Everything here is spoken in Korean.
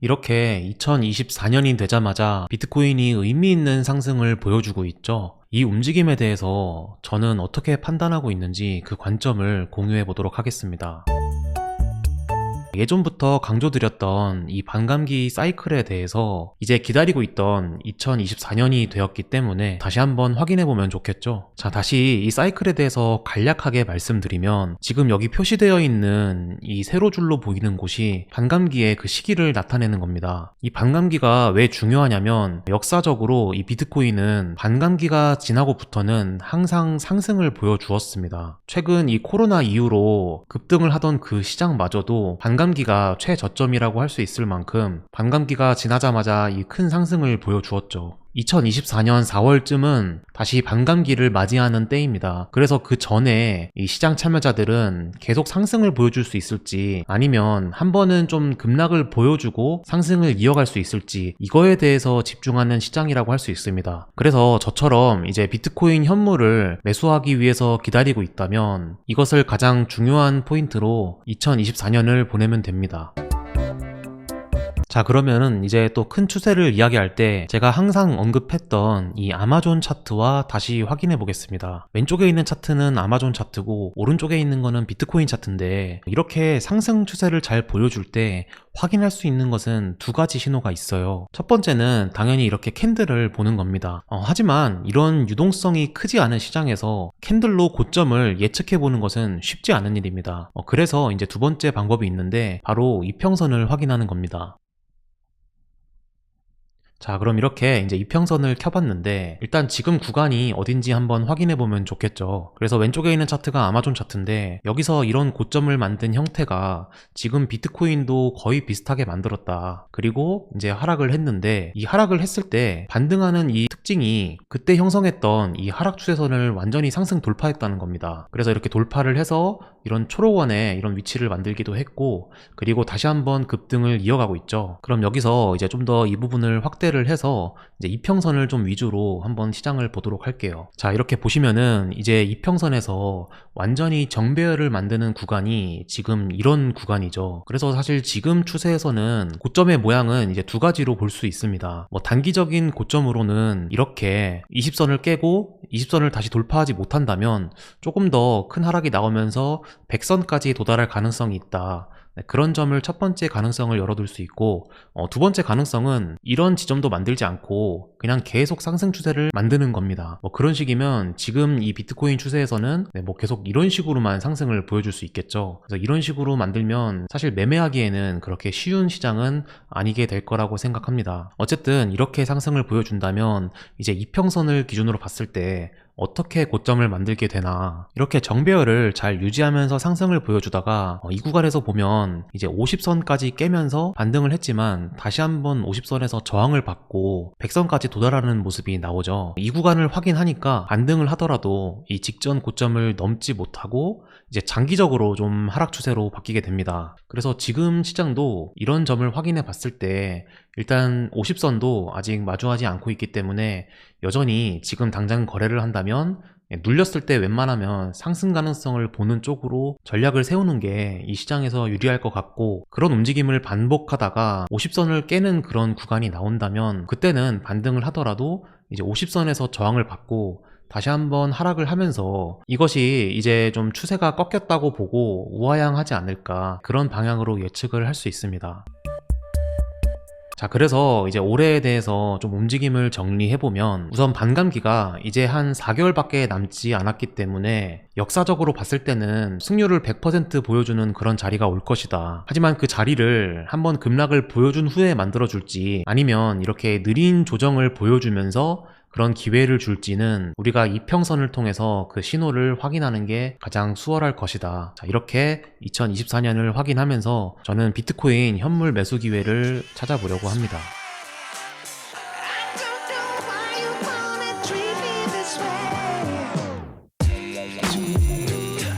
이렇게 2024년이 되자마자 비트코인이 의미 있는 상승을 보여주고 있죠. 이 움직임에 대해서 저는 어떻게 판단하고 있는지 그 관점을 공유해 보도록 하겠습니다. 예전부터 강조드렸던 이 반감기 사이클에 대해서 이제 기다리고 있던 2024년이 되었기 때문에 다시 한번 확인해 보면 좋겠죠. 자, 다시 이 사이클에 대해서 간략하게 말씀드리면 지금 여기 표시되어 있는 이 세로 줄로 보이는 곳이 반감기의 그 시기를 나타내는 겁니다. 이 반감기가 왜 중요하냐면 역사적으로 이 비트코인은 반감기가 지나고부터는 항상 상승을 보여주었습니다. 최근 이 코로나 이후로 급등을 하던 그 시장마저도 반감기가 최저점이라고 할 수 있을 만큼 반감기가 지나자마자 이 큰 상승을 보여주었죠. 2024년 4월쯤은 다시 반감기를 맞이하는 때입니다. 그래서 그 전에 이 시장 참여자들은 계속 상승을 보여줄 수 있을지 아니면 한 번은 좀 급락을 보여주고 상승을 이어갈 수 있을지 이거에 대해서 집중하는 시장이라고 할 수 있습니다. 그래서 저처럼 이제 비트코인 현물을 매수하기 위해서 기다리고 있다면 이것을 가장 중요한 포인트로 2024년을 보내면 됩니다. 자, 그러면은 이제 또 큰 추세를 이야기할 때 제가 항상 언급했던 이 아마존 차트와 다시 확인해 보겠습니다. 왼쪽에 있는 차트는 아마존 차트고 오른쪽에 있는 거는 비트코인 차트인데 이렇게 상승 추세를 잘 보여줄 때 확인할 수 있는 것은 두 가지 신호가 있어요. 첫 번째는 당연히 이렇게 캔들을 보는 겁니다. 어, 하지만 이런 유동성이 크지 않은 시장에서 캔들로 고점을 예측해 보는 것은 쉽지 않은 일입니다. 어, 그래서 이제 두 번째 방법이 있는데 바로 이평선을 확인하는 겁니다. 자, 그럼 이렇게 이제 이평선을 켜봤는데, 일단 지금 구간이 어딘지 한번 확인해 보면 좋겠죠. 그래서 왼쪽에 있는 차트가 아마존 차트인데, 여기서 이런 고점을 만든 형태가 지금 비트코인도 거의 비슷하게 만들었다. 그리고 이제 하락을 했는데, 이 하락을 했을 때 반등하는 이 특징이 그때 형성했던 이 하락 추세선을 완전히 상승 돌파했다는 겁니다. 그래서 이렇게 돌파를 해서 이런 초록원에 이런 위치를 만들기도 했고, 그리고 다시 한번 급등을 이어가고 있죠. 그럼 여기서 이제 좀 더 이 부분을 확대 확대를 해서 이제 이평선을 좀 위주로 한번 시장을 보도록 할게요. 자, 이렇게 보시면은 이제 이평선에서 완전히 정배열을 만드는 구간이 지금 이런 구간이죠. 그래서 사실 지금 추세에서는 고점의 모양은 이제 두 가지로 볼 수 있습니다. 뭐 단기적인 고점으로는 이렇게 20선을 깨고 20선을 다시 돌파하지 못한다면 조금 더 큰 하락이 나오면서 100선까지 도달할 가능성이 있다. 네, 그런 점을 첫 번째 가능성을 열어둘 수 있고 어, 두 번째 가능성은 이런 지점도 만들지 않고 그냥 계속 상승 추세를 만드는 겁니다. 뭐 그런 식이면 지금 이 비트코인 추세에서는 네, 뭐 계속 이런 식으로만 상승을 보여줄 수 있겠죠. 그래서 이런 식으로 만들면 사실 매매하기에는 그렇게 쉬운 시장은 아니게 될 거라고 생각합니다. 어쨌든 이렇게 상승을 보여준다면 이제 이평선을 기준으로 봤을 때 어떻게 고점을 만들게 되나. 이렇게 정배열을 잘 유지하면서 상승을 보여주다가 어, 이 구간에서 보면 이제 50선까지 깨면서 반등을 했지만 다시 한번 50선에서 저항을 받고 100선까지 도달하는 모습이 나오죠. 이 구간을 확인하니까 반등을 하더라도 이 직전 고점을 넘지 못하고 이제 장기적으로 좀 하락 추세로 바뀌게 됩니다. 그래서 지금 시장도 이런 점을 확인해 봤을 때 일단 50선도 아직 마주하지 않고 있기 때문에 여전히 지금 당장 거래를 한다면 눌렸을 때 웬만하면 상승 가능성을 보는 쪽으로 전략을 세우는 게 이 시장에서 유리할 것 같고 그런 움직임을 반복하다가 50선을 깨는 그런 구간이 나온다면 그때는 반등을 하더라도 이제 50선에서 저항을 받고 다시 한번 하락을 하면서 이것이 이제 좀 추세가 꺾였다고 보고 우하향하지 않을까 그런 방향으로 예측을 할 수 있습니다. 자, 그래서 이제 올해에 대해서 좀 움직임을 정리해보면 우선 반감기가 이제 한 4개월밖에 남지 않았기 때문에 역사적으로 봤을 때는 승률을 100% 보여주는 그런 자리가 올 것이다. 하지만 그 자리를 한번 급락을 보여준 후에 만들어줄지 아니면 이렇게 느린 조정을 보여주면서 그런 기회를 줄지는 우리가 이평선을 통해서 그 신호를 확인하는 게 가장 수월할 것이다. 자, 이렇게 2024년을 확인하면서 저는 비트코인 현물 매수 기회를 찾아보려고 합니다.